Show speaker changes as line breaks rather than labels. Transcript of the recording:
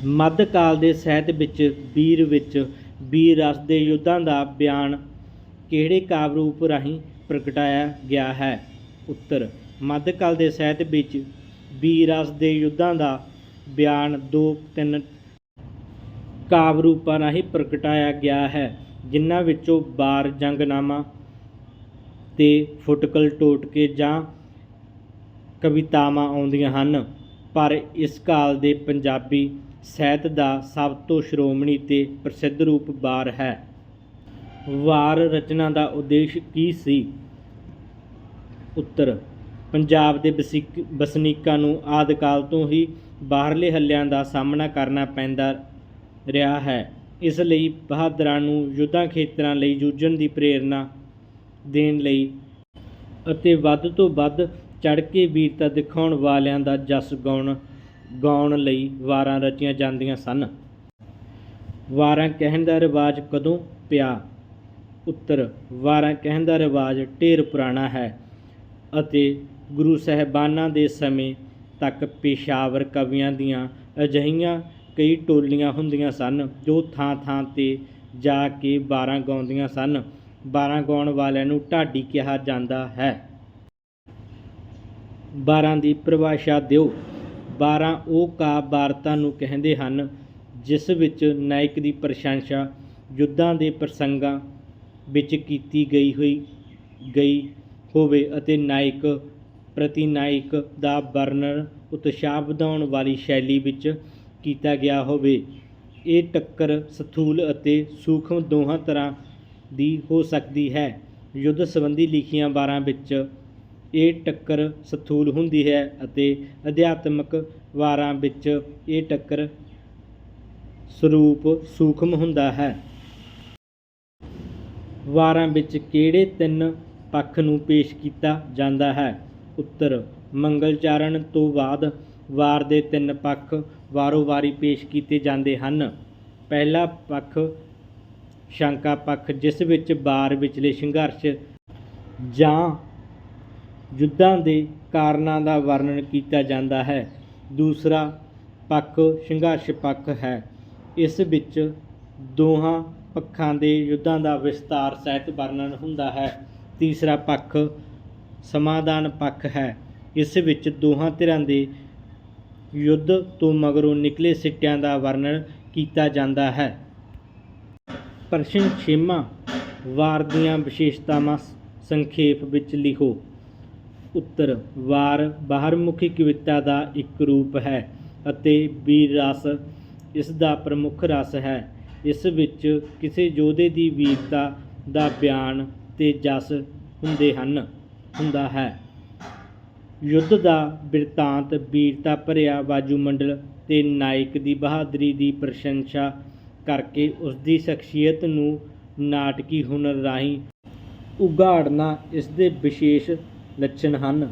ਮੱਧਕਾਲ ਦੇ ਸਾਹਿਤ ਵਿੱਚ ਵੀਰ ਵਿੱਚ ਵੀਰ ਰਸ ਦੇ ਯੁੱਧਾਂ ਦਾ ਬਿਆਨ ਕਿਹੜੇ ਕਾਵਿ ਰੂਪ ਰਾਹੀਂ ਪ੍ਰਗਟਾਇਆ ਗਿਆ ਹੈ? ਉੱਤਰ, ਮੱਧਕਾਲ ਦੇ ਸਾਹਿਤ ਵਿੱਚ ਵੀਰ ਰਸ ਦੇ ਯੁੱਧਾਂ ਦਾ ਬਿਆਨ ਦੋ ਤਿੰਨ ਕਾਵਿ ਰੂਪਾਂ ਰਾਹੀਂ ਪ੍ਰਗਟਾਇਆ ਗਿਆ ਹੈ, ਜਿਨ੍ਹਾਂ ਵਿੱਚੋਂ ਬਾਰ ਜੰਗਨਾਮਾ ਤੇ ਫੁਟਕਲ ਟੋਟਕੇ ਜਾਂ ਕਵਿਤਾਵਾਂ ਆਉਂਦੀਆਂ ਹਨ। ਪਰ ਇਸ ਕਾਲ ਦੇ ਪੰਜਾਬੀ ਸਾਹਿਤ ਦਾ ਸਭ ਤੋਂ ਸ਼੍ਰੋਮਣੀ ਤੇ ਪ੍ਰਸਿੱਧ ਰੂਪ ਵਾਰ ਹੈ। ਵਾਰ ਰਚਨਾ ਦਾ ਉਦੇਸ਼ ਕੀ ਸੀ? ਉੱਤਰ, ਪੰਜਾਬ ਦੇ ਵਸਿਕ- ਵਸਨੀਕਾਂ ਨੂੰ ਆਦਿ ਕਾਲ ਤੋਂ ਹੀ ਬਾਹਰਲੇ ਹੱਲਿਆਂ ਦਾ ਸਾਹਮਣਾ ਕਰਨਾ ਪੈਂਦਾ ਰਿਹਾ ਹੈ। ਇਸ ਲਈ ਬਹਾਦਰਾਂ ਨੂੰ ਯੁੱਧਾਂ ਖੇਤਰਾਂ ਲਈ ਜੂਝਣ ਦੀ ਪ੍ਰੇਰਣਾ ਦੇਣ ਲਈ ਅਤੇ ਵੱਧ ਤੋਂ ਵੱਧ ਚੜ੍ਹ ਕੇ ਵੀਰਤਾ ਦਿਖਾਉਣ ਵਾਲਿਆਂ ਦਾ ਜਸ ਗਾਉਣ ਗਾਉਣ ਲਈ ਵਾਰਾਂ ਰਚੀਆਂ ਜਾਂਦੀਆਂ ਸਨ। ਵਾਰਾਂ ਕਹਿਣ ਦਾ ਰਿਵਾਜ ਕਦੋਂ? ਪਿਆ। ਉੱਤਰ, ਵਾਰਾਂ ਕਹਿਣ ਦਾ ਰਿਵਾਜ ਢੇਰ ਪੁਰਾਣਾ ਹੈ ਅਤੇ ਗੁਰੂ ਸਾਹਿਬਾਨਾਂ ਦੇ ਸਮੇਂ ਤੱਕ ਪੇਸ਼ਾਵਰ ਕਵੀਆਂ ਦੀਆਂ ਅਜਿਹੀਆਂ ਕਈ ਟੋਲੀਆਂ ਹੁੰਦੀਆਂ ਸਨ ਜੋ ਥਾਂ ਥਾਂ ਤੇ ਜਾ ਕੇ ਵਾਰਾਂ ਗਾਉਂਦੀਆਂ ਸਨ। ਵਾਰਾਂ ਗਾਉਣ ਵਾਲਿਆਂ ਨੂੰ ਢਾਡੀ ਕਿਹਾ ਜਾਂਦਾ ਹੈ। ਵਾਰਾਂ ਦੀ ਪਰਿਭਾਸ਼ਾ ਦਿਓ। ਵਾਰਾਂ ਉਹ ਕਾਵਿ ਵਾਰਤਾ ਨੂੰ ਕਹਿੰਦੇ ਹਨ, ਜਿਸ ਵਿੱਚ ਨਾਇਕ ਦੀ ਪ੍ਰਸ਼ੰਸਾ, ਯੁੱਧਾਂ ਦੇ ਪ੍ਰਸੰਗਾਂ ਵਿੱਚ ਕੀਤੀ ਗਈ ਹੋਈ, ਗਈ ਹੋਵੇ ਅਤੇ ਨਾਇਕ ਪ੍ਰਤੀ ਨਾਇਕ ਦਾ ਵਰਣਨ ਉਤਸ਼ਾਹ ਵਧਾਉਣ ਵਾਲੀ ਸ਼ੈਲੀ ਵਿੱਚ ਕੀਤਾ ਗਿਆ ਹੋਵੇ। ਇਹ ਟੱਕਰ ਸਥੂਲ ਅਤੇ ਸੂਖਮ ਦੋਹਾਂ ਤਰ੍ਹਾਂ ਦੀ ਹੋ ਸਕਦੀ ਹੈ। ਯੁੱਧ ਸੰਬੰਧੀ ਲਿਖੀਆਂ ਵਾਰਾਂ ਵਿੱਚ ਇਹ ਟੱਕਰ ਸਥੂਲ ਹੁੰਦੀ ਹੈ ਅਤੇ ਅਧਿਆਤਮਕ ਵਾਰਾਂ ਵਿੱਚ ਇਹ ਟੱਕਰ ਸਰੂਪ ਸੂਖਮ ਹੁੰਦਾ ਹੈ। ਵਾਰਾਂ ਵਿੱਚ ਕਿਹੜੇ ਤਿੰਨ ਪੱਖ ਨੂੰ ਪੇਸ਼ ਕੀਤਾ ਜਾਂਦਾ ਹੈ? ਉੱਤਰ ਮੰਗਲਚਾਰਨ ਤੋਂ ਬਾਅਦ ਵਾਰ ਦੇ ਤਿੰਨ ਪੱਖ ਵਾਰੋ ਵਾਰੀ ਪੇਸ਼ ਕੀਤੇ ਜਾਂਦੇ ਹਨ। ਪਹਿਲਾ ਪੱਖ ਸ਼ੰਕਾ ਪੱਖ, ਜਿਸ ਵਿੱਚ ਵਾਰ ਵਿਚਲੇ ਸੰਘਰਸ਼ ਜਾਂ ਯੁੱਧਾਂ ਦੇ ਕਾਰਨਾਂ ਦਾ ਵਰਣਨ ਕੀਤਾ ਜਾਂਦਾ ਹੈ। ਦੂਸਰਾ ਪੱਖ ਸੰਘਰਸ਼ ਪੱਖ ਹੈ। ਇਸ ਵਿੱਚ ਦੋਹਾਂ ਪੱਖਾਂ ਦੇ ਯੁੱਧਾਂ ਦਾ ਵਿਸਤਾਰ ਸਹਿਤ ਵਰਣਨ ਹੁੰਦਾ ਹੈ। ਤੀਸਰਾ ਪੱਖ ਸਮਾਧਾਨ ਪੱਖ ਹੈ। ਇਸ ਵਿੱਚ ਦੋਹਾਂ ਧਿਰਾਂ ਦੇ ਯੁੱਧ ਤੋਂ ਮਗਰੋਂ ਨਿਕਲੇ ਸਿੱਟਿਆਂ ਦਾ ਵਰਣਨ ਕੀਤਾ ਜਾਂਦਾ ਹੈ। ਪ੍ਰਸ਼ਨ ਛੇਵਾਂ ਵਾਰ ਦੀਆਂ ਵਿਸ਼ੇਸ਼ਤਾਵਾਂ ਸੰਖੇਪ ਵਿੱਚ ਲਿਖੋ। ਉੱਤਰ, ਵਾਰ, ਬਾਹਰਮੁਖੀ ਕਵਿਤਾ ਦਾ ਇੱਕ ਰੂਪ ਹੈ ਅਤੇ ਵੀਰ ਰਸ ਇਸ ਦਾ ਪ੍ਰਮੁੱਖ ਰਸ ਹੈ। ਇਸ ਵਿੱਚ ਕਿਸੇ ਯੋਧੇ ਦੀ ਵੀਰਤਾ ਦਾ ਬਿਆਨ ਤੇ ਜਸ ਹੁੰਦੇ ਹਨ, ਹੁੰਦਾ ਹੈ। ਯੁੱਧ ਦਾ ਬਿਰਤਾਂਤ ਵੀਰਤਾ ਭਰਿਆ ਵਾਜੂਮੰਡਲ ਤੇ ਨਾਇਕ ਦੀ ਬਹਾਦਰੀ ਦੀ ਪ੍ਰਸ਼ੰਸਾ ਕਰਕੇ ਉਸ ਦੀ ਸ਼ਖਸੀਅਤ ਨੂੰ ਨਾਟਕੀ ਹੁਨਰ ਰਾਹੀਂ ਉਘਾੜਨਾ ਇਸ ਦੇ ਵਿਸ਼ੇਸ਼ ਲੱਛਣ ਹਨ।